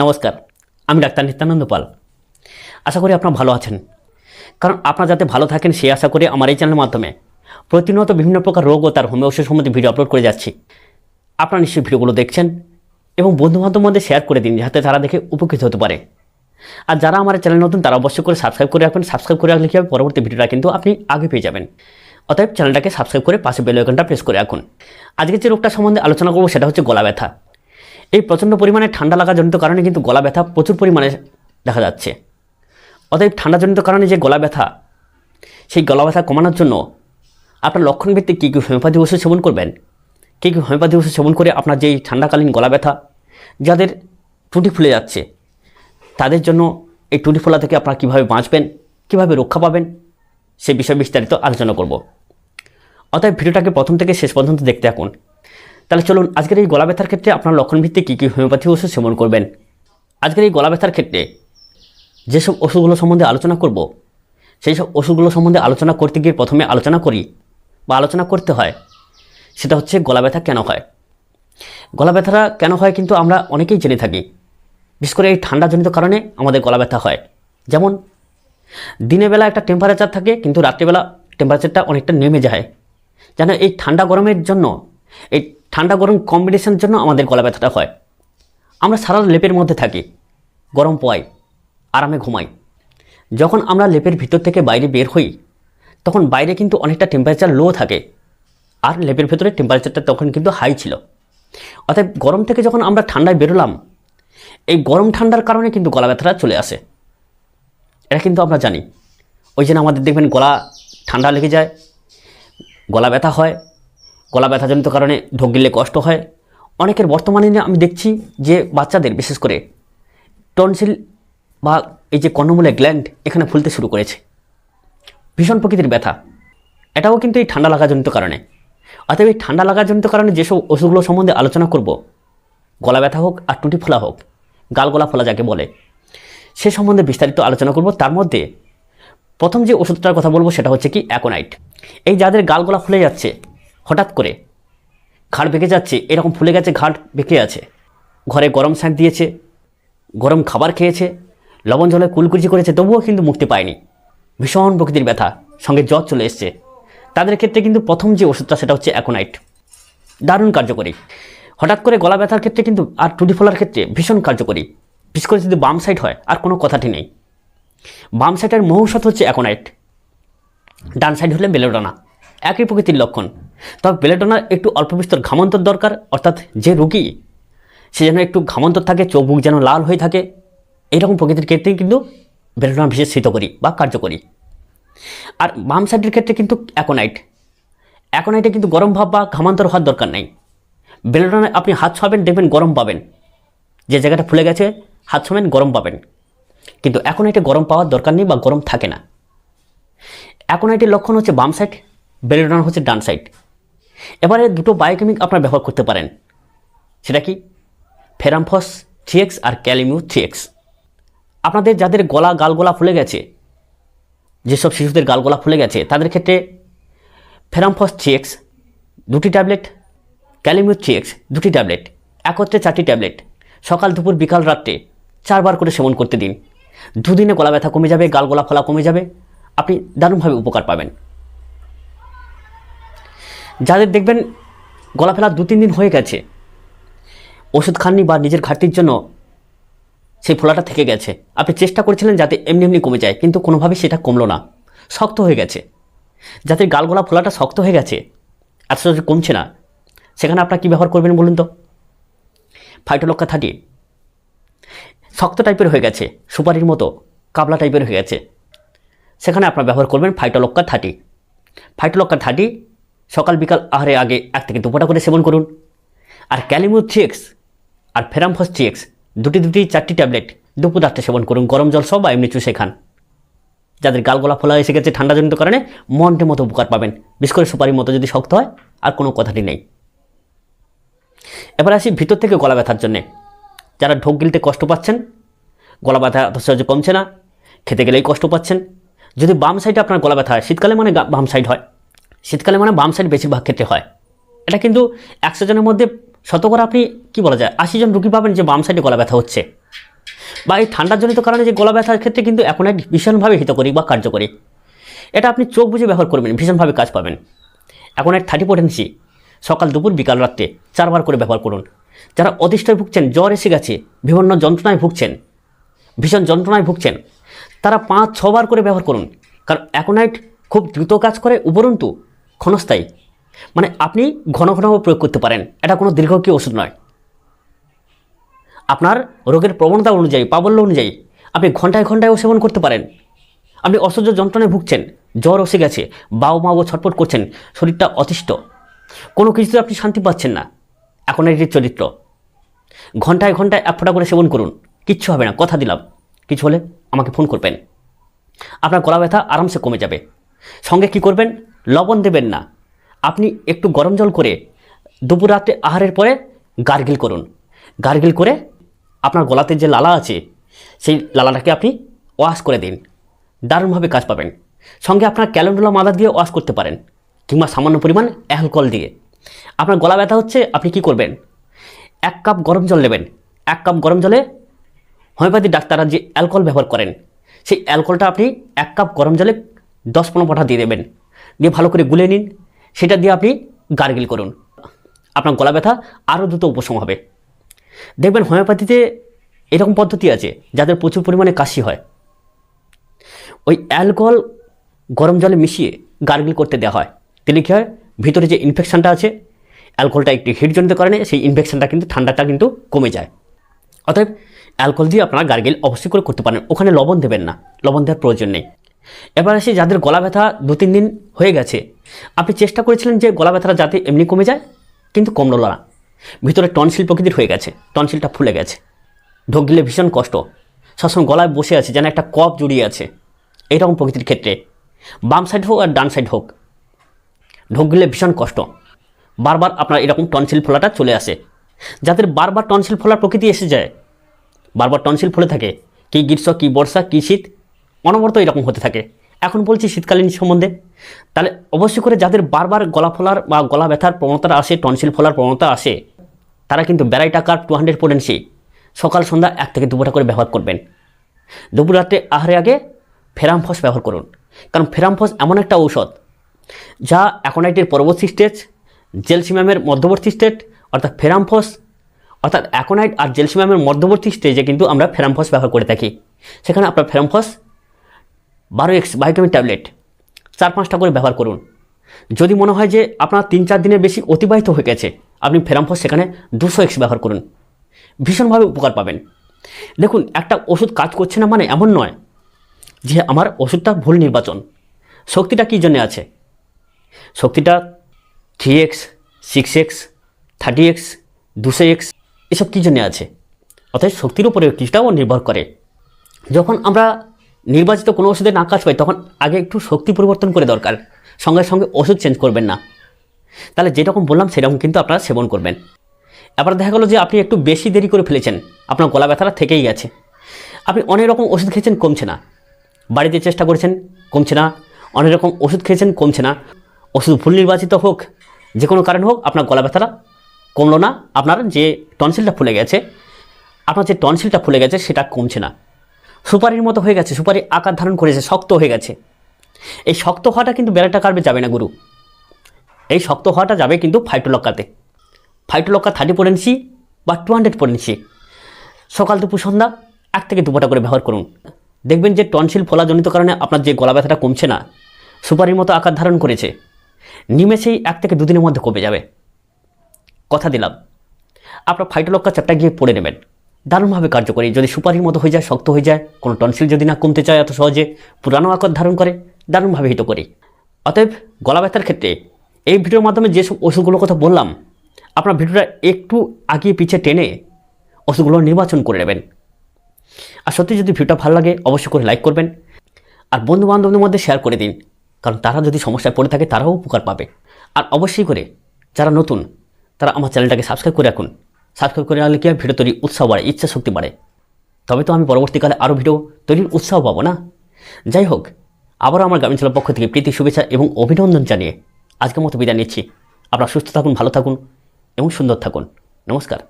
নমস্কার, আমি ডাক্তার নিত্যানন্দ পাল। আশা করি আপনারা ভালো আছেন। কারণ আপনারা যাতে ভালো থাকেন, সেই আশা করে আমার এই চ্যানেলের মাধ্যমে প্রতিনিয়ত বিভিন্ন প্রকার রোগ ও তার হোমিও ওষুধ সম্বন্ধে ভিডিও আপলোড করে যাচ্ছি। আপনারা নিশ্চয়ই ভিডিওগুলো দেখছেন এবং বন্ধুবান্ধব মধ্যে শেয়ার করে দিন, যাতে তারা দেখে উপকৃত হতে পারে। আর যারা আমার চ্যানেল নতুন, তারা অবশ্যই করে সাবস্ক্রাইব করে রাখবেন। সাবস্ক্রাইব করে রাখলে কি হবে? পরবর্তী ভিডিওটা কিন্তু আপনি আগে পেয়ে যাবেন। অতএব চ্যানেলটাকে সাবস্ক্রাইব করে পাশে বেল আইকনটা প্রেস করে রাখুন। আজকে যে রোগটা সম্বন্ধে আলোচনা করব, সেটা হচ্ছে গলা ব্যথা। এই প্রচণ্ড পরিমাণে ঠান্ডা লাগাজনিত কারণে কিন্তু গলা ব্যথা প্রচুর পরিমাণে দেখা যাচ্ছে। অতএব ঠান্ডাজনিত কারণে যে গলা ব্যথা, সেই গলা ব্যথা কমানোর জন্য আপনার লক্ষণ ভিত্তিক কী কী হোমিওপ্যাথি ওষুধ সেবন করবেন? কী কী হোমিওপ্যাথি ওষুধ সেবন করে আপনার যেই ঠান্ডাকালীন গলা ব্যথা, যাদের টুটি ফুলে যাচ্ছে, তাদের জন্য এই টুটি ফোলা থেকে আপনারা কীভাবে বাঁচবেন, কীভাবে রক্ষা পাবেন, সে বিষয়ে বিস্তারিত আলোচনা করব। অতএব ভিডিওটাকে প্রথম থেকে শেষ পর্যন্ত দেখতে থাকুন। তাহলে চলুন আজকের এই গলা ব্যথার ক্ষেত্রে আপনার লক্ষণভিত্তিক কী কী হোমিওপ্যাথি ওষুধ সেবন করবেন? আজকের এই গলা ব্যথার ক্ষেত্রে যেসব ওষুধগুলো সম্বন্ধে আলোচনা করব সেই সব ওষুধগুলো সম্বন্ধে আলোচনা করতে গিয়ে প্রথমে আলোচনা করি বা আলোচনা করতে হয়, সেটা হচ্ছে গলা ব্যথা কেন হয়? গলা ব্যথাটা কেন হয় কিন্তু আমরা অনেকেই জেনে থাকি। বিশেষ করে এই ঠান্ডাজনিত কারণে আমাদের গলা ব্যথা হয়। যেমন, দিনের বেলা একটা টেম্পারেচার থাকে কিন্তু রাত্রিবেলা টেম্পারেচারটা অনেকটা নেমে যায়। যেন এই ঠান্ডা গরমের জন্য, এই ঠান্ডা গরম কম্বিনেশনের জন্য আমাদের গলা ব্যথাটা হয়। আমরা সারা লেপের মধ্যে থাকি, গরম পোয়াই, আরামে ঘুমাই। যখন আমরা লেপের ভিতর থেকে বাইরে বের হই, তখন বাইরে কিন্তু অনেকটা টেম্পারেচার লো থাকে, আর লেপের ভেতরে টেম্পারেচারটা তখন কিন্তু হাই ছিল। অর্থাৎ গরম থেকে যখন আমরা ঠান্ডায় বেরোলাম, এই গরম ঠান্ডার কারণে কিন্তু গলা ব্যথাটা চলে আসে। এটা কিন্তু আমরা জানি। ওই জন্য আমাদের দেখবেন গলা ঠান্ডা লেগে যায়, গলা ব্যথা হয় গলা ব্যথাজনিত কারণে ঢোক গিললে কষ্ট হয়। অনেকের বর্তমানে আমি দেখছি যে বাচ্চাদের, বিশেষ করে টনসিল বা এই যে কর্ণমূলের গ্ল্যান্ড এখানে ফুলতে শুরু করেছে। ভীষণ প্রকৃতির ব্যথা। এটাও কিন্তু এই ঠান্ডা লাগাজনিত কারণে। অতএব এই ঠান্ডা লাগাজনিত কারণে যেসব ওষুধগুলো সম্বন্ধে আলোচনা করব, গলা ব্যথা হোক আর টুটি ফোলা হোক, গাল গলা ফোলা যাকে বলে, সে সম্বন্ধে বিস্তারিত আলোচনা করব। তার মধ্যে প্রথম যে ওষুধটার কথা বলব সেটা হচ্ছে কি অ্যাকোনাইট। এই যাদের গাল গলা ফুলে যাচ্ছে হঠাৎ করে ঘাড় বেঁকে যাচ্ছে, এরকম ফুলে গেছে ঘাট বেঁকে আছে। ঘরে গরম শাঁক দিয়েছে, গরম খাবার খেয়েছে, লবণ জলে কুলকুচি করেছে, তবুও কিন্তু মুক্তি পায়নি। ভীষণ প্রকৃতির ব্যথা, সঙ্গে জ্বর চলে এসছে। তাদের ক্ষেত্রে কিন্তু প্রথম যে ওষুধটা, সেটা হচ্ছে অ্যাকোনাইট। দারুণ কার্যকরী। হঠাৎ করে গলা ব্যথার ক্ষেত্রে কিন্তু, আর টুটি ফোলার ক্ষেত্রে ভীষণ কার্যকরী। বিশেষ করে যদি বাম সাইড হয়, আর কোনো কথাটি নেই। বাম সাইডের মহৌষধ হচ্ছে অ্যাকোনাইট। ডান সাইড হলে বেলেডোনা একই প্রকৃতির লক্ষণ। তবে বেলেডোনার একটু অল্প বিস্তর ঘামান্তর দরকার, অর্থাৎ যে রুগী, সে যেন একটু ঘামান্তর থাকে, চোখ মুখ যেন লাল হয়ে থাকে এইরকম প্রকৃতির ক্ষেত্রেই কিন্তু বেলেডোনা বিশেষ শীতকরী বা কার্যকরী। আর বাম সাইডের ক্ষেত্রে কিন্তু অ্যাকোনাইট অ্যাকোনাইটে কিন্তু গরম ভাব বা ঘামান্তর হওয়ার দরকার নেই। বেলেডোনায় আপনি হাত ছোঁয়াবেন, দেখবেন গরম পাবেন। যে জায়গাটা ফুলে গেছে, হাত ছোঁবেন গরম পাবেন। কিন্তু অ্যাকোনাইটে গরম পাওয়ার দরকার নেই বা গরম থাকে না। অ্যাকোনাইটের লক্ষণ হচ্ছে বাম সাইড বেলেডোনা হচ্ছে ডান সাইড এবারে দুটো বায়োকেমিক আপনারা ব্যবহার করতে পারেন। সেটা কি? ফেরামফস থ্রি এক্স আর ক্যালিমিউ থ্রি এক্স আপনাদের যাদের গলা গালগোলা ফুলে গেছে, যেসব শিশুদের গালগোলা ফুলে গেছে, তাদের ক্ষেত্রে ফেরামফস থ্রি এক্স দুটি tablet kali mur three X দুটি ট্যাবলেট, একত্রে চারটি ট্যাবলেট, সকাল, দুপুর, বিকাল, রাত্রে চারবার করে সেবন করতে দিন। দুদিনে গলা ব্যথা কমে যাবে, গালগোলা ফলা কমে যাবে, আপনি দারুণভাবে উপকার পাবেন। যাদের দেখবেন গলা ফেলা দু, তিন দিন হয়ে গেছে, ওষুধ খাননি বা নিজের ঘাটতির জন্য সেই ফোলাটা থেকে গেছে। আপনি চেষ্টা করেছিলেন যাতে এমনি এমনি কমে যায়, কিন্তু কোনোভাবেই সেটা কমলো না। শক্ত হয়ে গেছে। যাতে গালগোলা ফোলাটা শক্ত হয়ে গেছে, এত সহজে কমছে না। সেখানে আপনার কী ব্যবহার করবেন বলুন তো? Phytolacca thirty. শক্ত টাইপের হয়ে গেছে, সুপারির মতো, কাবলা টাইপের হয়ে গেছে। সেখানে আপনারা ব্যবহার করবেন ফাইটোলক্কা থার্টি। ফাইটোলক্কা থার্টি সকাল বিকাল আহারে আগে এক থেকে দুপোটা করে সেবন করুন। আর ক্যালিমো থ্রি এক্স আর ফেরামফস থ্রি এক্স দুটি দুটি চারটি ট্যাবলেট দুপুর রাত্রে সেবন করুন, গরম জল সব এমনি চুষে খান। যাদের গালগোলা ফোলা এসে গেছে ঠান্ডাজনিত কারণে মনটে মতো উপকার পাবেন। বিশেষ করে সুপারির মতো যদি শক্ত হয়, আর কোনো কথাটি নেই। এবার আসি ভিতর থেকে গলা ব্যথার জন্যে। যারা ঢোক গিলতে কষ্ট পাচ্ছেন, গলা ব্যথা সহজে কমছে না, খেতে গেলেই কষ্ট পাচ্ছেন। যদি বাম সাইডে আপনার গলা ব্যথা হয়, শীতকালে মানে বাম সাইড হয়। শীতকালে মানে বাম সাইড বেশিরভাগ ক্ষেত্রে হয়। এটা কিন্তু একশো জনের মধ্যে শতকরা আপনি কি বলা যায়, আশি জন রুগী পাবেন যে বাম সাইডে গলা ব্যথা হচ্ছে। বা এই ঠান্ডাজনিত কারণে যে গলা ব্যথার ক্ষেত্রে কিন্তু এখন এক ভীষণভাবে হিতকরী বা কার্যকরী। এটা আপনি চোখ বুঝে ব্যবহার করবেন, ভীষণভাবে কাজ পাবেন। এখন এক থার্টি পোটেন্সি সকাল, দুপুর, বিকাল, রাত্রে চারবার করে ব্যবহার করুন। যারা অতিষ্ঠয় ভুগছেন, জ্বর এসে গেছে, বিভিন্ন যন্ত্রণায় ভুগছেন, ভীষণ যন্ত্রণায় ভুগছেন, তারা পাঁচ, ছবার করে ব্যবহার করুন। কারণ অ্যাকোনাইট খুব দ্রুত কাজ করে, উপরন্তু ক্ষণস্থায়ী। মানে আপনি ঘন ঘন প্রয়োগ করতে পারেন। এটা কোনো দীর্ঘকী ওষুধ নয়। আপনার রোগের প্রবণতা অনুযায়ী, প্রাবল্য অনুযায়ী, আপনি ঘন্টায় ঘন্টায়ও সেবন করতে পারেন। আপনি অসহ্য যন্ত্রণায় ভুগছেন, জ্বর এসে গেছে বাউ মাও ছটপট করছেন, শরীরটা অতিষ্ঠ। কোনো কিছুতে আপনি শান্তি পাচ্ছেন না। এখন এটির চরিত্র। ঘন্টায় ঘন্টায় এক ফোঁটা করে সেবন করুন। কিচ্ছু হবে না, কথা দিলাম। কিছু হলে আমাকে ফোন করবেন। আপনার গলা ব্যথা আরামসে কমে যাবে। সঙ্গে কি করবেন? লবণ দেবেন না। আপনি একটু গরম জল করে দুপুর রাত্রে আহারের পরে গার্গিল করুন। গার্গিল করে আপনার গলাতে যে লালা আছে, সেই লালাটাকে আপনি ওয়াশ করে দিন। দারুণভাবে কাজ পাবেন। সঙ্গে আপনার ক্যালেন্ডুলা মাদা দিয়ে ওয়াশ করতে পারেন, কিংবা সামান্য পরিমাণ অ্যালকোহল দিয়ে। আপনার গলা ব্যথা হচ্ছে, আপনি কি করবেন? এক কাপ গরম জল নেবেন। এক কাপ গরম জলে হোমিওপ্যাথি ডাক্তাররা যে অ্যালকোহল ব্যবহার করেন, সেই অ্যালকোহলটা আপনি এক কাপ গরম জলে দশ পনেরো পাঠা দিয়ে দেবেন। দিয়ে ভালো করে গুলে নিন। সেটা দিয়ে আপনি গার্গিল করুন। আপনার গলা ব্যথা আরও দ্রুত উপশম হবে। দেখবেন হোমিওপ্যাথিতে এরকম পদ্ধতি আছে, যাদের প্রচুর পরিমাণে কাশি হয়। ওই অ্যালকোহল গরম জলে মিশিয়ে গার্গিল করতে দেওয়া হয়। তাহলে কী হয়? ভিতরে যে ইনফেকশানটা আছে, অ্যালকোহলটা একটু হিটজনিত কারণে সেই ইনফেকশানটা কিন্তু ঠান্ডাটা কিন্তু কমে যায়। অতএব অ্যালকোহল দিয়ে আপনারা গার্গেল অবশ্যই করে করতে পারেন। ওখানে লবণ দেবেন না। লবণ দেওয়ার প্রয়োজন নেই। এবার আসি যাদের গলা ব্যথা দু তিন দিন হয়ে গেছে। আপনি চেষ্টা করেছিলেন যে গলা ব্যথাটা যাতে এমনি কমে যায়, কিন্তু কমলো না। ভিতরে টনসিল প্রকৃতির হয়ে গেছে, টনসিলটা ফুলে গেছে। ঢোক গেলে ভীষণ কষ্ট। সবসময় গলায় বসে আছে, যেন একটা কপ জড়িয়ে আছে। এইরকম প্রকৃতির ক্ষেত্রে। বাম সাইড হোক আর ডান সাইড হোক। ঢোক গেলে ভীষণ কষ্ট। বারবার আপনার এরকম টনসিল ফোলাটা চলে আসে। যাদের বারবার টনসিল ফোলার প্রকৃতি এসে যায়, বারবার টনসিল ফুলে থাকে। কী গ্রীষ্ম, কী বর্ষা, কী শীত অনবরত এরকম হতে থাকে। এখন বলছি শীতকালীন সম্বন্ধে। তাহলে অবশ্যই করে যাদের বারবার গলা ফোলার বা গলা ব্যথার প্রবণতা আসে, টনসিল ফোলার প্রবণতা আসে, তারা কিন্তু বেড়াই টাকার টু হান্ড্রেড পোটেন্সি সকাল, সন্ধ্যা এক থেকে দুপুরটা করে ব্যবহার করবেন। দুপুর রাত্রে আহারে আগে ফেরামফস ব্যবহার করুন। কারণ ফেরামফস এমন একটা ঔষধ, যা অ্যাকোনাইটের পরবর্তী স্টেজ জেলসিমামের মধ্যবর্তী স্টেজ অর্থাৎ ফেরামফস অর্থাৎ অ্যাকোনাইট আর জেলসিমামের মধ্যবর্তী স্টেজে কিন্তু আমরা ফেরামফস ব্যবহার করে থাকি। সেখানে আপনার ফেরামফস বারো এক্স ভাইটামিন ট্যাবলেট চার পাঁচটা করে ব্যবহার করুন। যদি মনে হয় যে আপনার তিন চার দিনের বেশি অতিবাহিত হয়ে গেছে, আপনি ফেরামফস সেখানে দুশো এক্স ব্যবহার করুন। ভীষণভাবে উপকার পাবেন। দেখুন, একটা ওষুধ কাজ করছে না মানে এমন নয় যে আমার ওষুধটা ভুল নির্বাচন। শক্তিটা কী জন্যে আছে? শক্তিটা three X six X thirty X, দুশো এক্স, এসব কী জন্যে আছে? অর্থাৎ শক্তির উপরে কিছুটাও নির্ভর করে। যখন আমরা নির্বাচিত কোনো ওষুধে না কাজ পাই তখন আগে একটু শক্তি পরিবর্তন করে দরকার। সঙ্গে সঙ্গে ওষুধ চেঞ্জ করবেন না। তাহলে যেরকম বললাম, সেরকম কিন্তু আপনারা সেবন করবেন। এবার দেখা গেলো যে আপনি একটু বেশি দেরি করে ফেলেছেন। আপনার গলা ব্যথাটা থেকেই গেছে। আপনি অনেক রকম ওষুধ খেয়েছেন, কমছে না। বাড়িতে চেষ্টা করেছেন, কমছে না। অনেক রকম ওষুধ খেয়েছেন, কমছে না। ওষুধ ভুল নির্বাচিত হোক, যে কোনো কারণ হোক, আপনার গলা ব্যথাটা কমলো না। আপনার যে টনসিলটা ফুলে গেছে, আপনার যে টনসিলটা ফুলে গেছে, সেটা কমছে না। সুপারির মতো হয়ে গেছে, সুপারি আকার ধারণ করেছে, শক্ত হয়ে গেছে। এই শক্ত হওয়াটা কিন্তু বেড়াটা কাটবে যাবে না, গুরু। এই শক্ত হওয়াটা যাবে কিন্তু ফাইটোলক্কাতে। ফাইটোলক্কা থার্টি পোটেন্সি বা টু হান্ড্রেড পোটেন্সি সকাল দুপুর সন্ধ্যা এক থেকে দুপুরটা করে ব্যবহার করুন। দেখবেন যে টনসিল ফোলাজনিত কারণে আপনার যে গলা ব্যথাটা কমছে না, সুপারির মতো আকার ধারণ করেছে। নিমেষেই এক থেকে দুদিনের মধ্যে কমে যাবে। কথা দিলাম। আপনার ফাইটোলক্কা চ্যাপটা গিয়ে পড়ে নেবেন। দারুণভাবে কার্যকরী। যদি সুপারির মতো হয়ে যায়, শক্ত হয়ে যায়, কোনো টনসিল যদি না কমতে চায় এত সহজে, পুরানো আকার ধারণ করে, দারুণভাবে হিত করে। অতএব গলা ব্যথার ক্ষেত্রে এই ভিডিওর মাধ্যমে যেসব ওষুধগুলোর কথা বললাম, আপনার ভিডিওটা একটু আগিয়ে পিছিয়ে টেনে ওষুধগুলো নির্বাচন করে নেবেন। আর সত্যি যদি ভিডিওটা ভালো লাগে, অবশ্যই করে লাইক করবেন। আর বন্ধু বান্ধবদের মধ্যে শেয়ার করে দিন, কারণ তারা যদি সমস্যায় পড়ে থাকে, তারাও উপকার পাবে। আর অবশ্যই করে, যারা নতুন, তারা আমার চ্যানেলটাকে সাবস্ক্রাইব করে রাখুন। সাবস্ক্রাইব করে রাখলে কি হয় ভিডিও তৈরির উৎসাহ বাড়ে, ইচ্ছা শক্তি বাড়ে? তবে তো আমি পরবর্তীকালে আরও ভিডিও তৈরির উৎসাহ পাবো না। যাই হোক, আবারও আমার গ্রামীণ পক্ষ থেকে প্রীতি, শুভেচ্ছা এবং অভিনন্দন জানিয়ে আজকের মতো বিদায় নিচ্ছি। আপনারা সুস্থ থাকুন, ভালো থাকুন এবং সুন্দর থাকুন। নমস্কার।